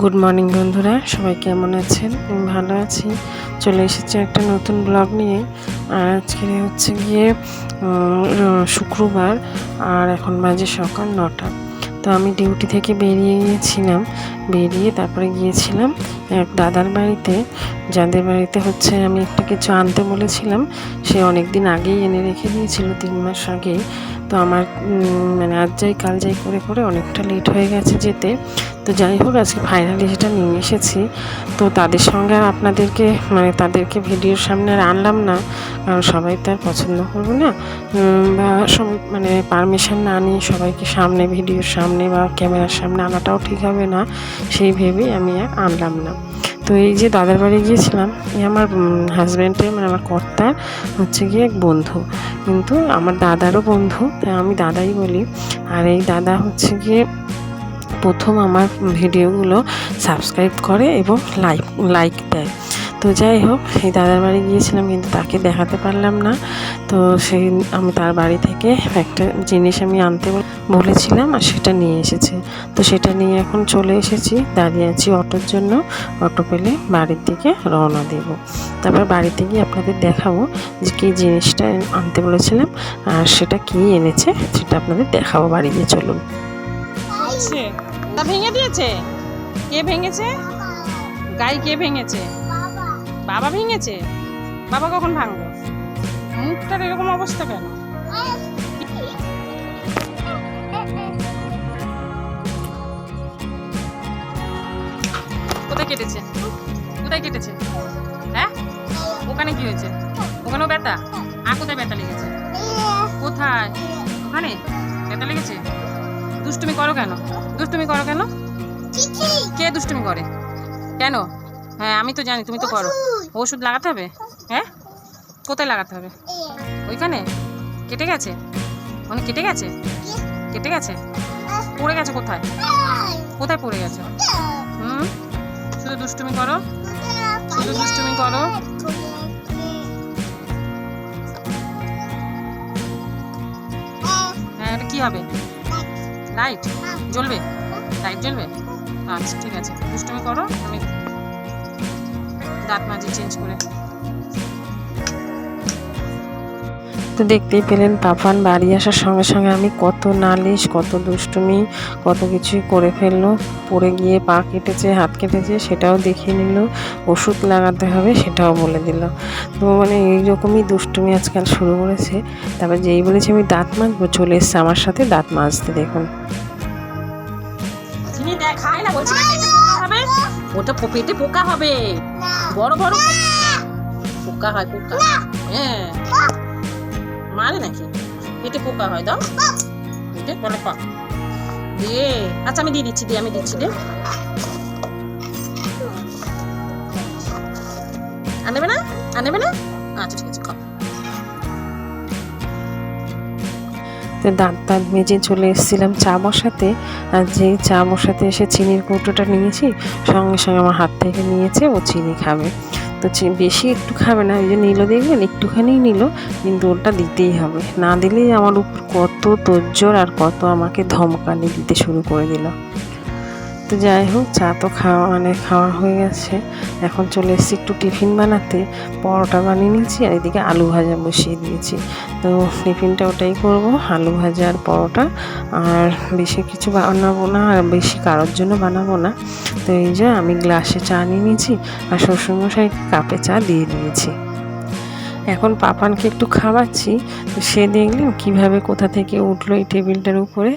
Good morning বন্ধুরা। সবাই কেমন আছেন? আমি ভালো আছি। চলে এসেছি একটা নতুন ব্লগ নিয়ে। আর আজকে হচ্ছে গিয়ে শুক্রবার। আর এখন বাজে সকাল নটা। তো আমি ডিউটি থেকে বেরিয়ে গিয়েছিলাম। বেরিয়ে তারপরে গিয়েছিলাম এক দাদার বাড়িতে। যাদের বাড়িতে হচ্ছে আমি একটা কিছু আনতে বলেছিলাম, সে অনেক দিন আগেই এনে রেখে দিয়েছিল, তিন মাস আগেই। তো আমার মানে আজ যাই, কাল যাই করে করে অনেকটা লেট হয়ে গেছে যেতে। তো যাই হোক, আজকে ফাইনালি সেটা নিয়ে এসেছি, তো তাদের সঙ্গে আর আপনাদেরকে মানে তাদেরকে ভিডিওর সামনে আর আনলাম না, কারণ সবাই তো আর পছন্দ করবে না। বা সবাই মানে পারমিশন না নিয়ে সবাইকে সামনে, ভিডিওর সামনে বা ক্যামেরার সামনে আনাটাও ঠিক হবে না, সেই ভেবেই আমি আর আনলাম না। তো এই যে দাদার বাড়ি গিয়েছিলাম, এই আমার হাজব্যান্ডের মানে আমার কর্তার হচ্ছে গিয়ে এক বন্ধু। কিন্তু আমার দাদারও বন্ধু, তাই আমি দাদাই বলি। আর এই দাদা হচ্ছে গিয়ে প্রথম আমার ভিডিওগুলো সাবস্ক্রাইব করে এবং লাইক লাইক দেয়। তো যাই হোক, এই দাদার বাড়ি গিয়েছিলাম কিন্তু তাকে দেখাতে পারলাম না। তো সেই আমি তার বাড়ি থেকে একটা জিনিস আমি আনতে বল- বলেছিলাম আর সেটা নিয়ে এসেছে। তো সেটা নিয়ে এখন চলে এসেছি, দাঁড়িয়ে আছি অটোর জন্য। অটো পেলে বাড়ির দিকে রওনা দেব। তারপর বাড়িতে গিয়ে আপনাদের দেখাবো যে কী জিনিসটা আনতে বলেছিলাম আর সেটা কী এনেছে সেটা আপনাদের দেখাবো। বাড়ি গিয়ে চলুন। তা ভেঙে দিয়েছে? কে ভেঙেছে? গাই কে ভেঙেছে? বাবা ভেঙেছে? বাবা কখন ভাঙলো? মুখটার এরকম অবস্থা কেন? কোথায় কেটেছে? কোথায় কেটেছে? হ্যাঁ? ওখানে কি হয়েছে? ওখানেও ব্যথা? আর কোথায় ব্যথা লেগেছে? কোথায়? ওখানে? ব্যথা লেগেছে? দুষ্টুমি করো কেন? দুষ্টুমি করো কেন? কে দুষ্টুমি করে? কেন? হ্যাঁ আমি তো জানি তুমি তো করো। ওষুধ। লাগাতে হবে? হ্যাঁ? কোথায় লাগাতে হবে? ওইখানে? কেটে গেছে? মানে কেটে গেছে? কেটে গেছে? পড়ে গেছে কোথায়? কোথায় পড়ে গেছে? হুম? শুধু দুষ্টুমি করো? শুধু দুষ্টুমি করো? হ্যাঁ এটা কি হবে? লাইট জ্বলবে? লাইট জ্বলবে? আচ্ছা ঠিক আছে। দুষ্টুমি করো আমি দাঁত মাঝে চেঞ্জ করে তো দেখতেই পেলেন পাপান বাড়ি আসার সঙ্গে সঙ্গে আমি কত নালিশ কত দুষ্টুমি কত কিছুই করে ফেলল। পড়ে গিয়ে পা কেটেছে হাত কেটেছে সেটাও দেখিয়ে নিল। ওষুধ লাগাতে হবে সেটাও বলে দিল। তো মানে এইরকমই দুষ্টুমি আজকাল শুরু করেছে। তারপর যেই বলেছে আমি দাঁত মাজবো চলে এসছে আমার সাথে দাঁত মাজতে দেখুন। খায় না বলছি না পেটে পোকা হবে? ওটা পেটে পোকা হবে। বড় বড় পোকা হয় পোকা হ্যাঁ। মারে নাকি? পেটে পোকা হয়, দাও। পেটে বলে পা। দে। আচ্ছা আমি দিয়ে দিচ্ছি দিয়ে আমি দিচ্ছি, দে। আনবে না? আনবে না? আচ্ছা ঠিক আছে, খাও। দাঁত দাঁত মেজে চলে এসেছিলাম চা বসাতে আর যেই চা বসাতে এসে চিনির কৌটোটা নিয়েছি, সঙ্গে সঙ্গে আমার হাত থেকে নিয়েছে, ও চিনি খাবে। তো বেশি একটু খাবে না, ওই যে নিল দেখবেন? একটুখানি নিল, কিন্তু ওটা দিতেই হবে। না দিলেই আমার উপর কত তোজ্জোর আর কত আমাকে ধমকানি দিতে শুরু করে দিল। তো যাই হোক, চা তো খাওয়া মানে খাওয়া হয়ে গেছে। এখন চলে এসেছি একটু টিফিন বানাতে। পরোটা বানিয়ে নিয়েছি আর এদিকে আলু ভাজা বসিয়ে দিয়েছি। তো টিফিনটা ওটাই করব, আলু ভাজা আর পরোটা। আর বেশি কিছু বানাবো না, আর বেশি কারোর জন্য বানাবো না। তো এই যে আমি গ্লাসে চা নিয়ে নিয়েছি আর শ্বশুরমশাইকে কাপে চা দিয়ে দিয়েছি। এখন পাপানকে একটু খাওয়াচ্ছি তো সে দেখলেন কীভাবে কোথা থেকে উঠল এই টেবিলটার উপরে।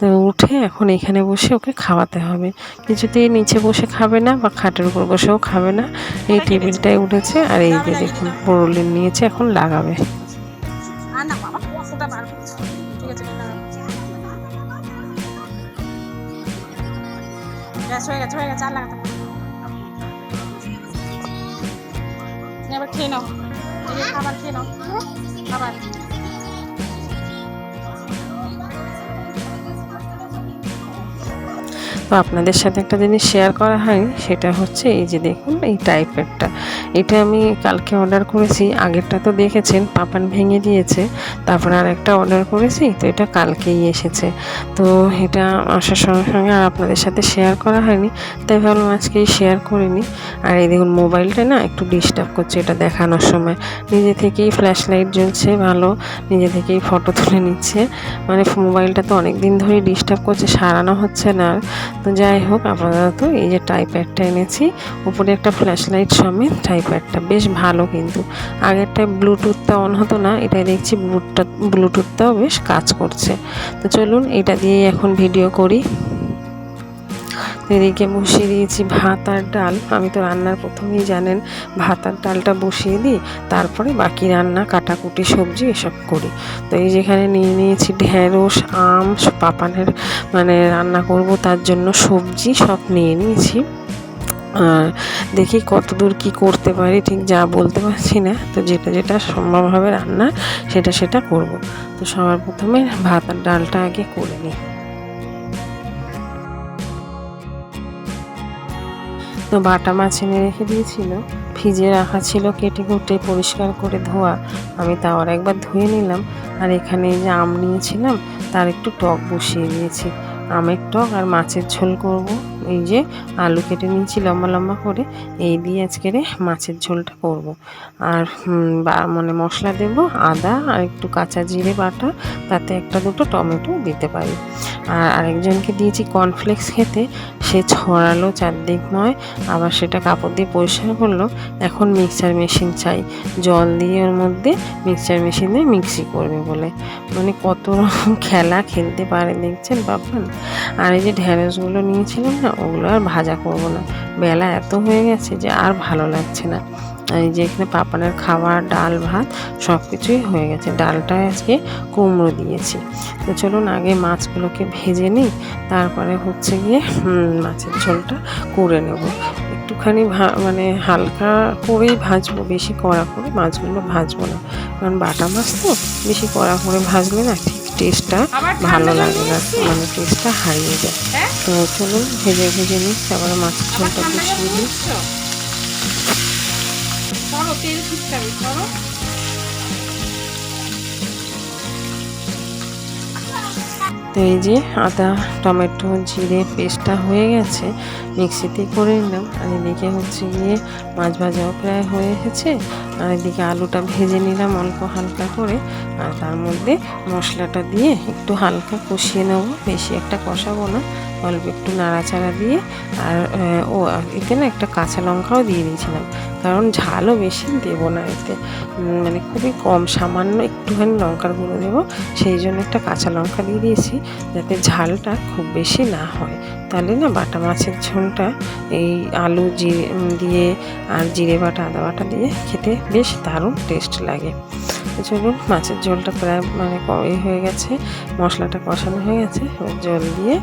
তো উঠে এখন এখানে বসে ওকে খাওয়াতে হবে। কিছুতেই নিচে বসে খাবে না বা খাটের উপর বসেও খাবে না। এই টেবিলটায় উঠেছে আর এই যে দেখুন বড়লিন নিয়েছে এখন লাগাবে। গ্যাস হয়ে গেছে হয়ে গেছে আর লাগাতে এবার খেয়ে নাও। খাবার খেয়ে নাও। খাবার। তো আপনাদের সাথে একটা জিনিস শেয়ার করা হয়নি সেটা হচ্ছে এই যে দেখুন, এই টাইপেরটা এটা আমি কালকে অর্ডার করেছি, আগেরটা তো দেখেছেন, পাপান ভেঙে দিয়েছে, তারপর আর একটা অর্ডার করেছি, তো এটা কালকেই এসেছে। তো এটা আসার সঙ্গে সঙ্গে আর আপনাদের সাথে শেয়ার করা হয়নি, তাই ভাবলাম আজকেই শেয়ার করে নিই। আর এই দেখুন মোবাইলটা না একটু ডিস্টার্ব করছে এটা দেখানোর সময়। নিজে থেকেই ফ্ল্যাশ লাইট জ্বলছে, ভালো, নিজে থেকেই ফটো তুলে নিচ্ছে। মানে মোবাইলটা তো অনেক দিন ধরেই ডিস্টার্ব করছে, সারানো হচ্ছে না। তো যাই হোক, আপাতত এই যে টাইপ্যাডটা এনেছি। উপরে একটা ফ্ল্যাশ লাইট সমেত টাইপ্যাডটা বেশ ভালো কিন্তু। আগেরটায় ব্লুটুথটা অন হতো না এটাই দেখছি ব্লুটুথটা ব্লুটুথটাও বেশ কাজ করছে। তো চলুন, এটা দিয়ে এখন ভিডিও করি। এদিকে বসিয়ে দিয়েছি ভাত আর ডাল। আমি তো রান্নার প্রথমেই জানেন, ভাত আর ডালটা বসিয়ে দিই, তারপরে বাকি রান্না, কাটাকুটি, সবজি এসব করি। তো এই যেখানে নিয়ে নিয়েছি ঢেঁড়স, আম, পাপানের মানে রান্না করব, তার জন্য সবজি সব নিয়ে নিয়েছি। আর দেখি কতদূর কি করতে পারি, ঠিক যা বলতে পারছি না। তো যেটা যেটা সম্ভব হবে রান্না, সেটা সেটা করব। তো সবার প্রথমে ভাত আর ডালটা আগে করে নিই। তো বাটা মাছ এনে রেখে দিয়েছিল। ফ্রিজে রাখা ছিল কেটে কুটে পরিষ্কার করে ধোয়া। আমি তা আর একবার ধুয়ে নিলাম। আর এখানে যে আম নিয়েছিলাম, তার একটু টক বসিয়ে দিয়েছি। আমের টক আর মাছের ঝোল করব। এই যে আলু কেটে নিয়েছি লম্বা লম্বা করে, এই দিয়ে আজকের মাছের ঝোলটা করব। আর বা- মানে মশলা দেব, আদা আর একটু কাঁচা জিরে বাটা, তাতে একটা দুটো টমেটো দিতে পারি। আর আরেকজনকে দিয়েছি কর্নফ্লেক্স খেতে, সে ছড়ালো চারদিক নয়, আবার সেটা কাপড় দিয়ে পরিষ্কার করল, এখন মিক্সচার মেশিন চাই। জল দিয়ে ওর মধ্যে মিক্সচার মেশিন মিক্সি করবে বলে। মানে কত রকম খেলা খেলতে পারে দেখছেন বাবান আর এই যে ঢ্যাঁড়সগুলো নিয়েছিলাম না, ওগুলো আর ভাজা করব না। বেলা এত হয়ে গেছে যে আর ভালো লাগছে না। এই যে এখানে পাপানের খাবার ডাল, ভাত সব কিছুই হয়ে গেছে। ডালটায় আজকে কুমড়ো দিয়েছি। তো চলুন আগে মাছগুলোকে ভেজে নিই, তারপরে হচ্ছে গিয়ে মাছের ঝোলটা করে নেব। একটুখানি মানে হালকা করেই ভাজবো, বেশি কড়া করে মাছগুলো ভাজবো না। কারণ বাটা মাছ তো, বেশি কড়া করে ভাজলে না ঠিক টেস্টটা ভালো লাগে না। মানে টেস্টটা হারিয়ে যায়। হ্যাঁ? তো চলুন ভেজে ভেজে নিই তারপরে মাছের ঝোলটা বসিয়ে দিই তো এই যে আদা টমেটো জিরে পেস্টটা হয়ে গেছে মিক্সিতে করে নিলাম। আর এদিকে হচ্ছে গিয়ে মাছ ভাজাও প্রায় হয়ে এসেছে। আর এদিকে আলুটা ভেজে নিলাম অল্প হালকা করে। আর তার মধ্যে মশলাটা দিয়ে একটু হালকা কষিয়ে নেব। বেশি একটা কষাবো না, অল্প একটু নাড়াচাড়া দিয়ে। আর ও এতে না একটা কাঁচা লঙ্কাও দিয়ে দিয়েছিলাম। কারণ ঝালও বেশি দেবো না এতে। মানে খুবই কম, সামান্য একটুখানি লঙ্কার গুঁড়ো দেবো। সেই জন্য একটা কাঁচা লঙ্কা দিয়ে দিয়েছি, যাতে ঝালটা খুব বেশি না হয়। তাহলে না বাটা মাছের ঝোলটা এই আলু জিরে দিয়ে আর জিরে বাটা, আদা বাটা দিয়ে খেতে বেশ দারুণ টেস্ট লাগে। চলুন মাছের ঝোলটা প্রায় মানে এ হয়ে গেছে, মশলাটা কষানো হয়ে গেছে। জল দিয়ে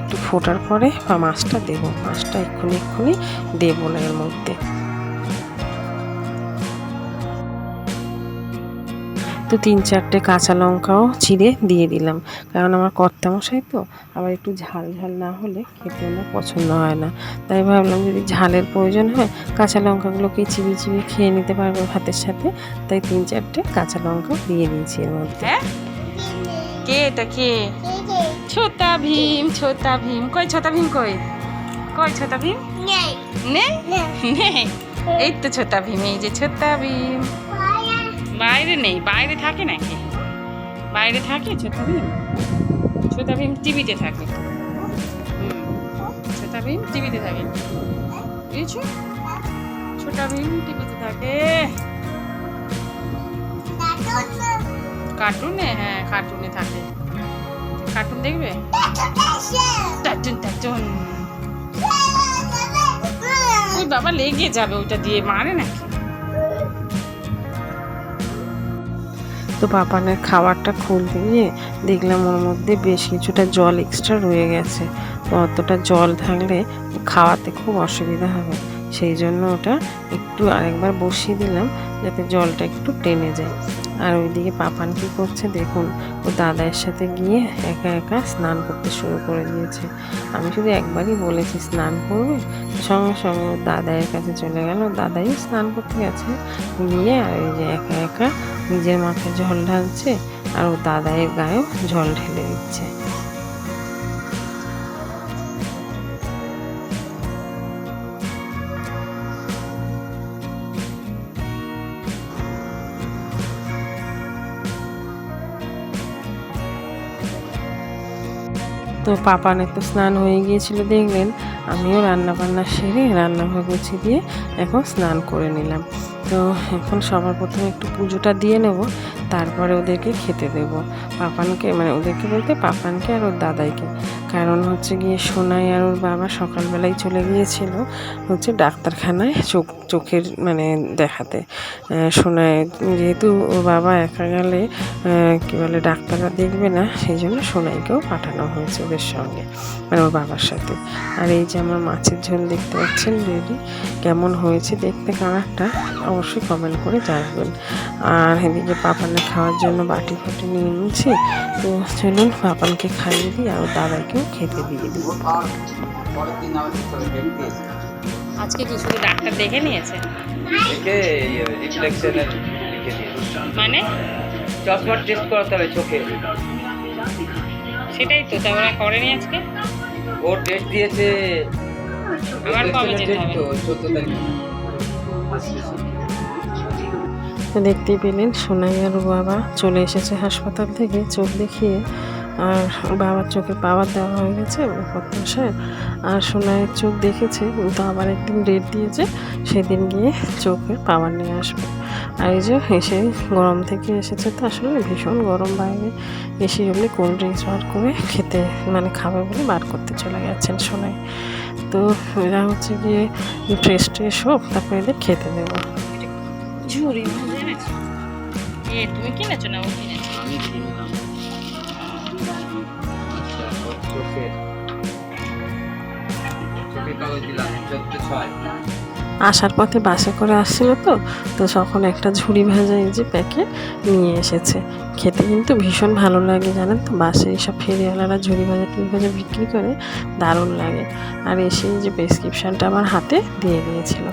একটু ফোটার পরে বা মাছটা দেবো। মাছটা এক্ষুনি এক্ষুনি দেবো না এর মধ্যে। তো তিন চারটে কাঁচা লঙ্কাও চিড়ে দিয়ে দিলাম। কারণ আমার কর্তা মশাই তো আবার একটু ঝাল ঝাল না হলে খেতে আমার পছন্দ হয় না। তাই ভাবলাম যদি ঝালের প্রয়োজন হয় কাঁচা লঙ্কাগুলোকে চিবিয়ে চিবিয়ে খেয়ে নিতে পারব ভাতের সাথে। তাই তিন চারটে কাঁচা লঙ্কা দিয়ে দিয়েছি এর মধ্যে। হ্যাঁ? কে এটা কে? ছোটা ভীম ছোটা ভীম। কই ছোটা ভীম কই? কই ছোটা ভীম? নে নেই? এই তো ছোটা ভীম এই যে ছোটা ভীম। বাইরে নেই বাইরে থাকে নাকি? বাইরে থাকে ছোটা ভীম ছোটা ভীম টিভিতে থাকে। ছোটা ভীম টিভিতে থাকে। বুঝেছ? ছোটা ভীম টিভিতে থাকে। কার্টুনে হ্যাঁ কার্টুনে থাকে। কার্টুন দেখবে? টাটুন টাটুন। ওই বাবা লেগে যাবে ওইটা দিয়ে মারে নাকি? তো পাপানের খাবারটা খুলতে গিয়ে দেখলাম ওর মধ্যে বেশ কিছুটা জল এক্সট্রা রয়ে গেছে। তো অতটা জল থাকলে খাওয়াতে খুব অসুবিধা হবে। সেই জন্য ওটা একটু আরেকবার বসিয়ে দিলাম যাতে জলটা একটু টেনে যায়। আর ওইদিকে পাপান কি করছে দেখুন, ও দাদার সাথে গিয়ে একা একা স্নান করতে শুরু করে দিয়েছে। আমি শুধু একবারই বলেছি, স্নান করবে? সঙ্গে সঙ্গে ওর দাদাইয়ের কাছে চলে গেল। দাদাই স্নান করতে গেছে। গিয়ে আর ওই যে একা একা নিজের মাথায় জল ঢালছে আর ও দাদাইয়ের গায়েও জল ঢেলে দিচ্ছে। পাপানের তো স্নান হয়ে গিয়েছিল, দেখলেন আমিও রান্না বান্না সেরে রান্নাঘর গুছিয়ে দিয়ে এখন স্নান করে নিলাম। তো এখন সবার প্রথমে একটু পুজোটা দিয়ে নেব, তারপরে ওদেরকে খেতে দেবো। পাপানকে মানে ওদেরকে বলতে পাপানকে আর ওর দাদাইকে। কারণ হচ্ছে গিয়ে সোনাই আর ওর বাবা সকালবেলায় চলে গিয়েছিল হচ্ছে ডাক্তারখানায় চোখ, চোখের মানে দেখাতে। সোনাই যেহেতু ওর বাবা একা গেলে কী বলে, ডাক্তাররা দেখবে না, সেই জন্য সোনাইকেও পাঠানো হয়েছে ওদের সঙ্গে মানে ওর বাবার সাথে। আর এই যে আমার মাছের ঝোল দেখতে পাচ্ছেন রেডি কেমন হয়েছে দেখতে কালারটা অবশ্যই কমেন্ট করে জানাবেন। আর এদিকে পাপানে খাওয়ার জন্য বাটি ফাটি নিয়ে নিয়েছি, তো চলুন পাপানকে খাইয়ে দিই, আর দাদাকেও খেতে দিয়ে দিই। আজকে কি শুধু ডাক্তার দেখে নিয়েছে? দেখে রিফ্লেকশনের মানে? চশমার টেস্ট করাতে হবে চোখে। সেটাই তো তারপরে করেনি আজকে? ও টেস্ট দিয়েছে আবার কবে যেতে হবে? দেখতেই পেলেন সোনাই আর ওর বাবা চলে এসেছে হাসপাতাল থেকে চোখ দেখিয়ে আর বাবার চোখে পাওয়ার দেওয়া হয়ে গেছে প্রত্যাশায় আর সোনাইয়ের চোখ দেখেছে, কিন্তু আবার একদিন ডেট দিয়েছে, সেদিন গিয়ে চোখের পাওয়ার নিয়ে আসবে। আর এই যে এসে গরম থেকে এসেছে তো আসলে ভীষণ গরম বাইরে। এসে এমনি কোল্ড ড্রিঙ্কস বার করে খেতে মানে খাবে বলে বার করতে চলে গেছেন সোনাই। তো এরা হচ্ছে গিয়ে ফ্রেশ ট্রেশ হোক, তারপরে এদের খেতে দেবো। ঝুড়ি তুমি কিনেছো না? ও কিনেছো। আসার পথে বাসে করে আসছিল তো তো তখন একটা ঝুড়ি ভাজা এই যে প্যাকেট নিয়ে এসেছে। খেতে কিন্তু ভীষণ ভালো লাগে, জানেন তো? বাসে এইসব ফেরিওয়ালারা ঝুড়ি ভাজা, টুড়ি ভাজা বিক্রি করে দারুণ লাগে। আর এসে যে প্রেসক্রিপশানটা আমার হাতে দিয়ে দিয়েছিল।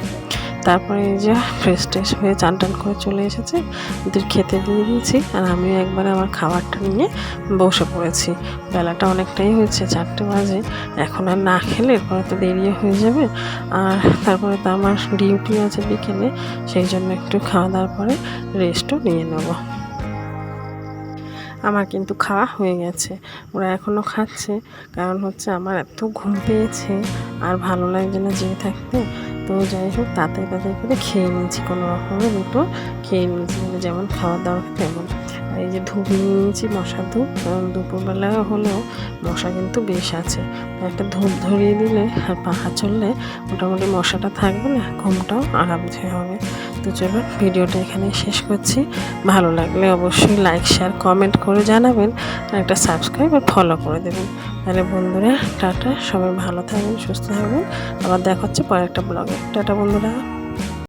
তারপরে এই যে ফ্রেশ ট্রেশ হয়ে চান টান করে চলে এসেছে। ওদের খেতে দিয়ে দিয়েছি আর আমিও একবার আমার খাবারটা নিয়ে বসে পড়েছি। বেলাটা অনেকটাই হয়েছে, চারটে বাজে। এখন আর না খেলে এরপরে তো দেরিও হয়ে যাবে। আর তারপরে তো আমার ডিউটি আছে বিকেলে, সেই জন্য একটু খাওয়া দাওয়ার পরে রেস্টও নিয়ে নেব। আমার কিন্তু খাওয়া হয়ে গেছে, ওরা এখনও খাচ্ছে। কারণ হচ্ছে আমার এত ঘুম পেয়েছে, আর ভালো লাগছে না জেগে থাকতে। তো যাই হোক, তাড়াতাড়ি তাড়াতাড়ি করে খেয়ে নিয়েছি কোনো রকমের দুটো। খেয়ে নিয়েছি মানে যেমন খাওয়া দাওয়া তেমন। এই যে ধূপ নিয়ে নিয়েছি মশার ধূপ, কারণ দুপুরবেলা হলেও মশা কিন্তু বেশ আছে। একটা ধূপ ধরিয়ে দিলে আর পাখা চললে মোটামুটি মশাটা থাকবে না, ঘুমটাও আরাম হবে। তো চলো ভিডিওটা এখানে শেষ করছি। ভালো লাগলে অবশ্যই লাইক শেয়ার কমেন্ট করে জানাবেন আর একটা সাবস্ক্রাইব আর ফলো করে দেবেন। তাহলে বন্ধুরা, টাটা, সবাই ভালো থাকবেন, সুস্থ থাকবেন। আবার দেখা হচ্ছে পরে একটা ব্লগে টাটা বন্ধুরা।